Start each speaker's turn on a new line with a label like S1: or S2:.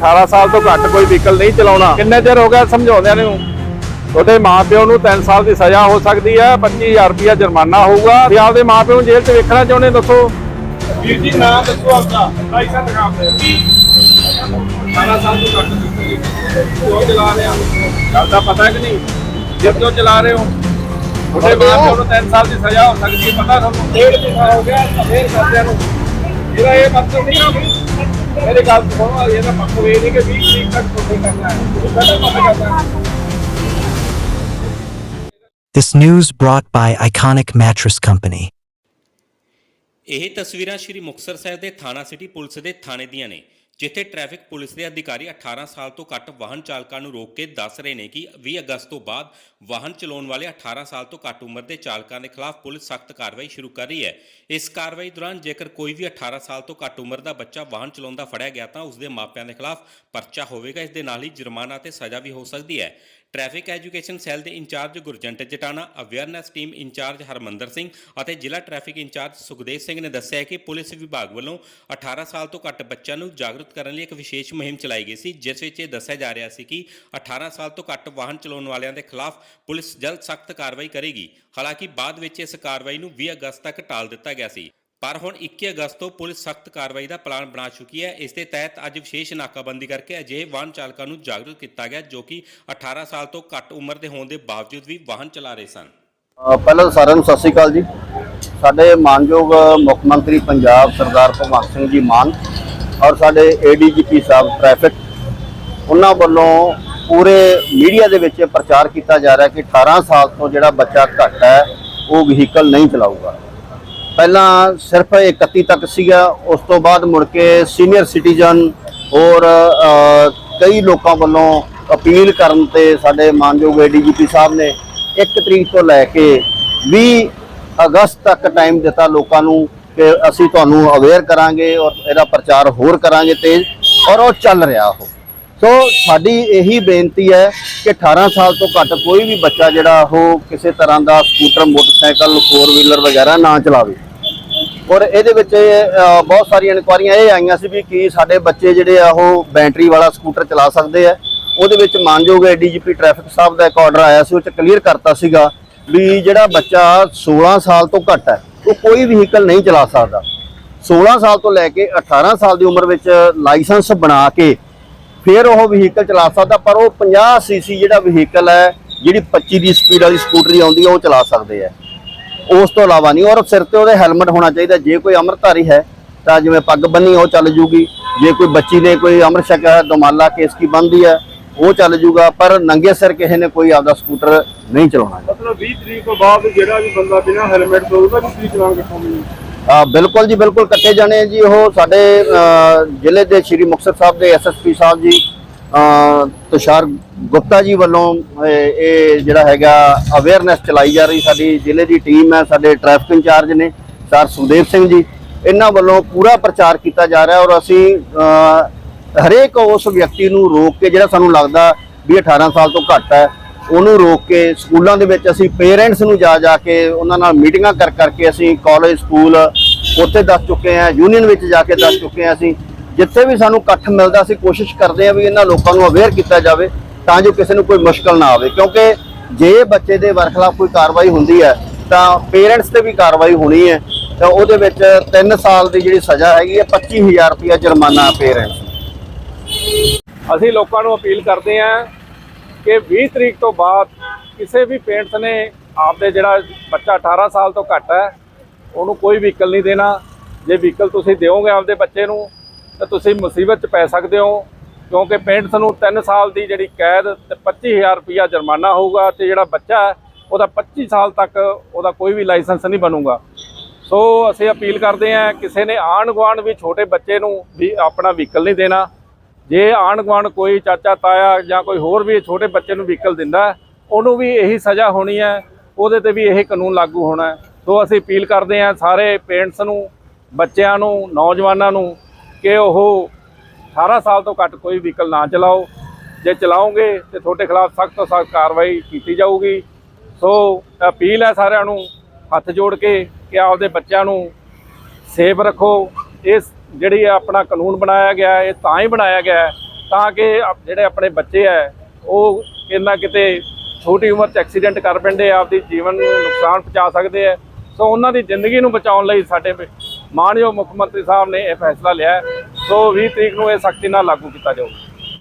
S1: 18 ਸਾਲ ਤੋਂ ਘੱਟ ਕੋਈ ਵਹੀਕਲ ਨਹੀਂ ਚਲਾਉਣਾ। ਕਿੰਨੇ ਚਿਰ ਹੋ ਗਿਆ ਸਮਝਾਉਂਦਿਆਂ ਨੂੰ? ਤੁਹਾਡੇ ਮਾਪਿਓ ਨੂੰ 3 ਸਾਲ ਦੀ ਸਜ਼ਾ ਹੋ ਸਕਦੀ ਹੈ 25000 ਰੁਪਇਆ ਜੁਰਮਾਨਾ ਹੋਊਗਾ। ਤੇ ਆਪਦੇ ਮਾਪਿਓ ਨੂੰ ਜੇਲ੍ਹ 'ਚ ਵੇਖਣਾ ਚਾਹੁੰਦੇ ਦੱਸੋ? ਵੀਰ ਜੀ ਨਾਮ ਦੱਸੋ ਆਪਦਾ। ਲਾਇਸੈਂਸ ਦਿਖਾਓ। ਤੇ 18 ਸਾਲ ਤੋਂ ਘੱਟ ਕਿਉਂ ਚਲਾ ਰਹੇ। ਹੋ ਗੱਲ ਦਾ ਪਤਾ ਹੈ ਕਿ ਨਹੀਂ? ਜਿੱਦ ਚਲਾ ਰਹੇ ਹੋ? ਤੁਹਾਡੇ ਮਾਪਿਓ ਨੂੰ 3 ਸਾਲ ਦੀ ਸਜ਼ਾ ਹੋ ਸਕਦੀ ਹੈ। ਪਤਾ ਤੁਹਾਨੂੰ? ਡੇਢ ਮਹੀਨਾ ਹੋ ਗਿਆ ਫੇਰ ਕਰਦਿਆਂ ਨੂੰ। ਇਹਦਾ ਇਹ ਮਤਲਬ ਨਹੀਂ ਆ ਵੀ ਮੇਰੀ ਗੱਲ ਸੁਣੋ ਇਹਦਾ ਮਤਲਬ ਇਹ ਨਹੀਂ ਕਿ 20 ਤਰੀਕ ਤੱਕ ਤੁਹਾਡੇ ਕਰਨਾ ਹੈ। ਤੁਸੀਂ ਪਹਿਲਾਂ ਪਤਾ ਕਰਨਾ ਹੈ।
S2: This news brought by Iconic Mattress Company.
S3: ਇਹ ਤਸਵੀਰਾਂ ਸ਼੍ਰੀ ਮੁਕਤਸਰ ਸਾਹਿਬ ਦੇ ਥਾਣਾ ਸਿਟੀ ਪੁਲਿਸ ਦੇ ਥਾਣੇ ਦੀਆਂ ਨੇ। ਜਿੱਥੇ ਟ੍ਰੈਫਿਕ ਪੁਲਿਸ ਦੇ ਅਧਿਕਾਰੀ 18 ਸਾਲ ਤੋਂ ਘੱਟ ਵਾਹਨ ਚਾਲਕਾਂ ਨੂੰ ਰੋਕ ਕੇ ਦੱਸ ਰਹੇ ਨੇ ਕਿ 20 ਅਗਸਤ ਤੋਂ ਬਾਅਦ ਵਾਹਨ ਚਲਾਉਣ ਵਾਲੇ 18 ਸਾਲ ਤੋਂ ਘੱਟ ਉਮਰ ਦੇ ਚਾਲਕਾਂ ਦੇ ਖਿਲਾਫ ਪੁਲਿਸ ਸਖਤ ਕਾਰਵਾਈ ਸ਼ੁਰੂ ਕਰ ਰਹੀ ਹੈ। ਇਸ ਕਾਰਵਾਈ ਦੌਰਾਨ ਜੇਕਰ ਕੋਈ ਵੀ 18 ਸਾਲ ਤੋਂ ਘੱਟ ਉਮਰ ਦਾ ਬੱਚਾ ਵਾਹਨ ਚਲਾਉਂਦਾ ਫੜਿਆ ਗਿਆ ਤਾਂ ਉਸ ਦੇ ਮਾਪਿਆਂ ਦੇ ਖਿਲਾਫ ਪਰਚਾ ਹੋਵੇਗਾ। ਇਸ ਦੇ ਨਾਲ ਹੀ ਜੁਰਮਾਨਾ ਤੇ ਸਜ਼ਾ ਵੀ ਹੋ ਸਕਦੀ ਹੈ। ਟ੍ਰੈਫਿਕ ਐਜੂਕੇਸ਼ਨ ਸੈੱਲ ਦੇ incharge Gurjant Jatana awareness team incharge Harmandar Singh ਅਤੇ ਜ਼ਿਲ੍ਹਾ ਟ੍ਰੈਫਿਕ ਇੰਚਾਰਜ ਸੁਖਦੇਵ ਸਿੰਘ ਨੇ ਦੱਸਿਆ ਕਿ ਪੁਲਿਸ ਵਿਭਾਗ ਵੱਲੋਂ 18 ਸਾਲ ਤੋਂ ਘੱਟ ਬੱਚਿਆਂ ਨੂੰ ਜਾਗਰੂਕ ਕਰਨ ਲਈ ਇੱਕ ਵਿਸ਼ੇਸ਼ ਮੁਹਿੰਮ ਚਲਾਈ ਗਈ ਸੀ, ਜਿਸ ਵਿੱਚ ਇਹ ਦੱਸਿਆ ਜਾ ਰਿਹਾ ਸੀ ਕਿ 18 ਸਾਲ ਤੋਂ ਘੱਟ ਵਾਹਨ ਚਲਾਉਣ ਵਾਲਿਆਂ ਦੇ ਖਿਲਾਫ ਪੁਲਿਸ ਜਲਦ ਸਖਤ ਕਾਰਵਾਈ ਕਰੇਗੀ। ਹਾਲਾਂਕਿ ਬਾਅਦ ਵਿੱਚ ਇਸ ਕਾਰਵਾਈ ਨੂੰ 20 ਅਗਸਤ ਤੱਕ ਟਾਲ ਦਿੱਤਾ ਗਿਆ ਸੀ। ਪਰ ਹੁਣ 21 ਅਗਸਤ ਤੋਂ ਪੁਲਿਸ ਸਖਤ ਕਾਰਵਾਈ ਦਾ ਪਲਾਨ ਬਣਾ ਚੁੱਕੀ ਹੈ। ਇਸ ਦੇ ਤਹਿਤ ਅੱਜ ਵਿਸ਼ੇਸ਼ ਨਾਕਾਬੰਦੀ ਕਰਕੇ ਅਜਿਹੇ ਵਾਹਨ ਚਾਲਕਾਂ ਨੂੰ ਜਾਗਰੂਕ ਕੀਤਾ ਗਿਆ, ਜੋ ਕਿ 18 ਸਾਲ ਤੋਂ ਘੱਟ ਉਮਰ ਦੇ ਹੋਣ ਦੇ ਬਾਵਜੂਦ ਵੀ ਵਾਹਨ ਚਲਾ ਰਹੇ ਸਨ।
S4: ਪਹਿਲਾਂ ਸਾਰਿਆਂ ਨੂੰ ਸਤਿ ਸ੍ਰੀ ਅਕਾਲ ਜੀ। ਸਾਡੇ ਮਾਨਯੋਗ ਮੁੱਖ ਮੰਤਰੀ ਪੰਜਾਬ ਸਰਦਾਰ ਭਗਵੰਤ ਸਿੰਘ ਜੀ ਮਾਨ ਔਰ ਸਾਡੇ ਏਡੀਜੀਪੀ ਸਾਹਿਬ ਟ੍ਰੈਫਿਕ ਉਹਨਾਂ ਵੱਲੋਂ ਪੂਰੇ ਮੀਡੀਆ ਦੇ ਵਿੱਚ ਪ੍ਰਚਾਰ ਕੀਤਾ ਜਾ ਰਿਹਾ ਕਿ 18 ਸਾਲ ਤੋਂ ਜਿਹੜਾ ਬੱਚਾ ਘੱਟ ਹੈ, ਉਹ ਵਹੀਕਲ ਨਹੀਂ ਚਲਾਊਗਾ। ਪਹਿਲਾਂ ਸਿਰਫ 31 ਤੱਕ ਸੀਗਾ, ਉਸ ਤੋਂ ਬਾਅਦ ਮੁੜ ਕੇ ਸੀਨੀਅਰ ਸਿਟੀਜ਼ਨ ਔਰ ਕਈ ਲੋਕਾਂ ਵੱਲੋਂ ਅਪੀਲ ਕਰਨ ਤੇ ਸਾਡੇ ਮਾਨਯੋਗ ਏਡੀਜੀਪੀ ਸਾਹਿਬ ਨੇ 1 ਤਰੀਕ ਤੋਂ ਲੈ ਕੇ 20 ਅਗਸਤ ਤੱਕ ਟਾਈਮ ਦਿੱਤਾ ਲੋਕਾਂ ਨੂੰ ਕਿ ਅਸੀਂ ਤੁਹਾਨੂੰ ਅਵੇਅਰ ਕਰਾਂਗੇ ਔਰ ਇਹਦਾ ਪ੍ਰਚਾਰ ਹੋਰ ਕਰਾਂਗੇ ਤੇਜ਼ ਔਰ ਉਹ ਚੱਲ ਰਿਹਾ ਉਹ। ਸੋ ਸਾਡੀ ਇਹੀ ਬੇਨਤੀ ਹੈ ਕਿ 18 ਸਾਲ ਤੋਂ ਘੱਟ ਕੋਈ ਵੀ ਬੱਚਾ ਜਿਹੜਾ ਉਹ ਕਿਸੇ ਤਰ੍ਹਾਂ ਦਾ ਸਕੂਟਰ, ਮੋਟਰਸਾਈਕਲ ਫੋਰ ਵੀਲਰ ਵਗੈਰਾ ਨਾ ਚਲਾਵੇ। ਔਰ ਇਹਦੇ ਵਿੱਚ ਬਹੁਤ ਸਾਰੀਆਂ ਇਨਕੁਆਰੀਆਂ ਇਹ ਆਈਆਂ ਸੀ ਵੀ ਕੀ ਸਾਡੇ ਬੱਚੇ ਜਿਹੜੇ ਆ ਉਹ ਬੈਟਰੀ ਵਾਲਾ ਸਕੂਟਰ ਚਲਾ ਸਕਦੇ ਆ। ਉਹਦੇ ਵਿੱਚ ਮਾਨਯੋਗ ਡੀਜੀਪੀ ਟ੍ਰੈਫਿਕ ਸਾਹਿਬ ਦਾ ਇੱਕ ਆਰਡਰ ਆਇਆ ਸੀ, ਉਹ ਚ ਕਲੀਅਰ ਕਰਤਾ ਸੀਗਾ ਵੀ ਜਿਹੜਾ ਬੱਚਾ 16 ਸਾਲ ਤੋਂ ਘੱਟ ਹੈ, ਉਹ ਕੋਈ ਵਹੀਕਲ ਨਹੀਂ ਚਲਾ ਸਕਦਾ। 16 ਸਾਲ ਤੋਂ ਲੈ ਕੇ 18 ਸਾਲ ਦੀ ਉਮਰ ਵਿੱਚ ਲਾਇਸੈਂਸ ਬਣਾ ਕੇ ਫਿਰ ਉਹ ਵਹੀਕਲ ਚਲਾ ਸਕਦਾ, ਪਰ ਉਹ 50 ਸੀਸੀ ਜਿਹੜਾ ਵਹੀਕਲ ਹੈ, ਜਿਹੜੀ 25 ਦੀ ਸਪੀਡ ਵਾਲੀ ਸਕੂਟਰੀ ਆਉਂਦੀ ਹੈ, ਉਹ ਚਲਾ ਸਕਦੇ ਆ ਉਸ ਤੋਂ ਇਲਾਵਾ ਨਹੀਂ, ਔਰ ਸਿਰ ਤੇ ਉਹਦੇ ਹੈਲਮਟ ਹੋਣਾ ਚਾਹੀਦਾ, ਜੇ ਕੋਈ ਅੰਮ੍ਰਿਤਧਾਰੀ ਹੈ, ਤਾਂ ਜਿਵੇਂ ਪੱਗ ਬੰਨੀ ਉਹ ਚੱਲ ਜੂਗੀ। ਜੇ ਕੋਈ ਬੱਚੀ ਨੇ ਕੋਈ ਅੰਮ੍ਰਿਤ ਛਕਿਆ ਦਮਾਲਾ ਕੇਸ ਕੀ ਬੰਦੀ ਹੈ, ਉਹ ਚੱਲ ਜੂਗਾ, ਪਰ ਨੰਗੇ ਸਿਰ ਕਿਸੇ ਨੇ ਕੋਈ ਆਪਦਾ ਸਕੂਟਰ ਨਹੀਂ ਚਲਾਉਣਾ।
S1: ਮਤਲਬ 20 ਤਰੀਕ ਤੋਂ ਬਾਅਦ ਜਿਹੜਾ ਵੀ ਬੰਦਾ ਬਿਨਾਂ ਹੈਲਮਟ ਤੋਂ ਉਹਦਾ ਵੀ ਚਲਾਨ ਕਿੱਥੋਂ
S4: ਬਿਲਕੁਲ ਜੀ, ਬਿਲਕੁਲ ਕੱਟੇ ਜਾਣੇ ਜੀ। ਉਹ ਸਾਡੇ ਜ਼ਿਲ੍ਹੇ ਦੇ ਸ਼੍ਰੀ ਮੁਕਤਸਰ ਸਾਹਿਬ ਦੇ ਐਸਐਸਪੀ ਸਾਹਿਬ ਜੀ ਤੁਸ਼ਾਰ ਗੁਪਤਾ ਜੀ ਵੱਲੋਂ ਇਹ ਜਿਹੜਾ ਹੈਗਾ ਅਵੇਅਰਨੈਸ ਚਲਾਈ ਜਾ ਰਹੀ ਸਾਡੀ ਜ਼ਿਲ੍ਹੇ ਦੀ ਟੀਮ ਹੈ, ਸਾਡੇ ਟ੍ਰੈਫਿਕ ਇੰਚਾਰਜ ਨੇ, ਸਰ ਸੁਦੇਵ ਸਿੰਘ ਜੀ। ਇਹਨਾਂ ਵੱਲੋਂ ਪੂਰਾ ਪ੍ਰਚਾਰ ਕੀਤਾ ਜਾ ਰਿਹਾ ਔਰ ਅਸੀਂ ਹਰੇਕ ਉਸ ਵਿਅਕਤੀ ਨੂੰ ਰੋਕ ਕੇ, ਜਿਹੜਾ ਸਾਨੂੰ ਲੱਗਦਾ ਵੀ 18 ਸਾਲ ਤੋਂ ਘੱਟ ਹੈ ਉਹਨੂੰ ਰੋਕ ਕੇ ਸਕੂਲਾਂ ਦੇ ਵਿੱਚ ਅਸੀਂ ਪੇਰੈਂਟਸ ਨੂੰ ਜਾ ਜਾ ਕੇ ਉਹਨਾਂ ਨਾਲ ਮੀਟਿੰਗਾਂ ਕਰ ਕਰਕੇ ਅਸੀਂ ਕਾਲਜ, ਸਕੂਲ ਉੱਥੇ ਦੱਸ ਚੁੱਕੇ ਹਾਂ, ਯੂਨੀਅਨ ਵਿੱਚ ਜਾ ਕੇ ਦੱਸ ਚੁੱਕੇ ਹਾਂ ਅਸੀਂ। ਜਿੱਥੇ ਵੀ ਸਾਨੂੰ ਇਕੱਠ ਮਿਲਦਾ ਅਸੀਂ ਕੋਸ਼ਿਸ਼ ਕਰਦੇ ਹਾਂ ਵੀ ਇਹਨਾਂ ਲੋਕਾਂ ਨੂੰ ਅਵੇਅਰ ਕੀਤਾ ਜਾਵੇ ਤਾਂ ਜੋ ਕਿਸੇ ਨੂੰ ਕੋਈ ਮੁਸ਼ਕਲ ਨਾ ਆਵੇ। ਕਿਉਂਕਿ ਜੇ ਬੱਚੇ ਦੇ ਵਰਖਲਾਫ ਕੋਈ ਕਾਰਵਾਈ ਹੁੰਦੀ ਹੈ, ਤਾਂ ਪੇਰੈਂਟਸ ਤੇ ਵੀ ਕਾਰਵਾਈ ਹੋਣੀ ਹੈ। ਤਾਂ ਉਹਦੇ ਵਿੱਚ 3 ਸਾਲ ਦੀ ਜਿਹੜੀ ਸਜ਼ਾ ਹੈਗੀ ਹੈ 25000 ਰੁਪਇਆ ਜੁਰਮਾਨਾ ਪੇਰੈਂਟਸ
S1: ਅਸੀਂ ਲੋਕਾਂ ਨੂੰ ਅਪੀਲ ਕਰਦੇ ਹਾਂ ਕਿ 20 ਤਰੀਕ ਤੋਂ ਬਾਅਦ ਕਿਸੇ ਵੀ ਪੇਰੈਂਟਸ ਨੇ ਆਪਦੇ ਜਿਹੜਾ ਬੱਚਾ 18 ਸਾਲ ਤੋਂ ਘੱਟ ਹੈ, ਉਹਨੂੰ ਕੋਈ ਵਹੀਕਲ ਨਹੀਂ ਦੇਣਾ। ਜੇ ਵਹੀਕਲ ਤੁਸੀਂ ਦਿਓਗੇ ਆਪਦੇ ਬੱਚੇ ਨੂੰ, ਤਾਂ ਤੁਸੀਂ ਮੁਸੀਬਤ 'ਚ ਪੈ ਸਕਦੇ ਹੋ, ਕਿਉਂਕਿ ਪੇਰੈਂਟਸ ਨੂੰ 3 ਸਾਲ ਦੀ ਜਿਹੜੀ ਕੈਦ ਤੇ 25000 ਰੁਪਇਆ ਜੁਰਮਾਨਾ ਹੋਊਗਾ ਤੇ ਜਿਹੜਾ ਬੱਚਾ ਹੈ, ਉਹਦਾ 25 ਸਾਲ ਤੱਕ ਉਹਦਾ ਕੋਈ ਵੀ ਲਾਇਸੈਂਸ ਨਹੀਂ ਬਣੂਗਾ। ਸੋ ਅਸੀਂ ਅਪੀਲ ਕਰਦੇ ਹਾਂ, ਕਿਸੇ ਨੇ ਆਂਢ ਗੁਆਂਢ ਵੀ ਛੋਟੇ ਬੱਚੇ ਨੂੰ ਵੀ ਆਪਣਾ ਵਹੀਕਲ ਨਹੀਂ ਦੇਣਾ। ਜੇ ਆਂਢ ਗੁਆਂਢ ਕੋਈ ਚਾਚਾ, ਤਾਇਆ ਜਾਂ ਕੋਈ ਹੋਰ ਵੀ ਛੋਟੇ ਬੱਚੇ ਨੂੰ ਵਹੀਕਲ ਦਿੰਦਾ, ਉਹਨੂੰ ਵੀ ਇਹੀ ਸਜ਼ਾ ਹੋਣੀ ਹੈ, ਉਹਦੇ ਤੇ ਵੀ ਇਹ ਕਾਨੂੰਨ ਲਾਗੂ ਹੋਣਾ ਸੋ ਅਸੀਂ ਅਪੀਲ ਕਰਦੇ ਹਾਂ ਸਾਰੇ ਪੇਰੈਂਟਸ ਨੂੰ, ਬੱਚਿਆਂ ਨੂੰ, ਨੌਜਵਾਨਾਂ ਨੂੰ ਕਿ ਉਹ 18 ਸਾਲ ਤੋਂ ਘੱਟ ਕੋਈ ਵਹੀਕਲ ਨਾ ਚਲਾਓ। ਜੇ ਚਲਾਓਗੇ ਤੇ ਤੁਹਾਡੇ ਖਿਲਾਫ ਸਖਤ ਤੋਂ ਸਖਤ ਕਾਰਵਾਈ ਕੀਤੀ ਜਾਊਗੀ। ਸੋ ਅਪੀਲ ਹੈ ਸਾਰਿਆਂ ਨੂੰ ਹੱਥ ਜੋੜ ਕੇ ਕਿ ਆਪਦੇ ਬੱਚਿਆਂ ਨੂੰ ਸੇਫ ਰੱਖੋ। ਇਸ ਜਿਹੜੀ ਆਪਣਾ ਕਾਨੂੰਨ ਬਣਾਇਆ ਗਿਆ ਹੈ, ਇਹ ਤਾਂ ਹੀ ਬਣਾਇਆ ਗਿਆ ਹੈ ਤਾਂ ਕਿ ਆਪ- ਜਿਹੜੇ ਆਪਣੇ ਬੱਚੇ ਹੈ ਉਹ ਕਿੰਨਾ ਕਿਤੇ ਛੋਟੀ ਉਮਰ 'ਚ ਐਕਸੀਡੈਂਟ ਕਰ ਪੈਂਦੇ ਆਪਦੀ ਜੀਵਨ ਨੂੰ ਨੁਕਸਾਨ ਪਹੁੰਚਾ ਸਕਦੇ ਆ ਸੋ ਉਹਨਾਂ ਦੀ ਜ਼ਿੰਦਗੀ ਨੂੰ ਬਚਾਉਣ ਲਈ ਸਾਡੇ ਮਾਨਯੋਗ ਮੁੱਖ ਮੰਤਰੀ ਸਾਹਿਬ ਨੇ ਇਹ ਫੈਸਲਾ ਲਿਆ ਸੋ 20 ਤਰੀਕ ਨੂੰ ਇਹ ਸਖਤੀ ਨਾਲ ਲਾਗੂ ਕੀਤਾ ਜਾਊਗਾ।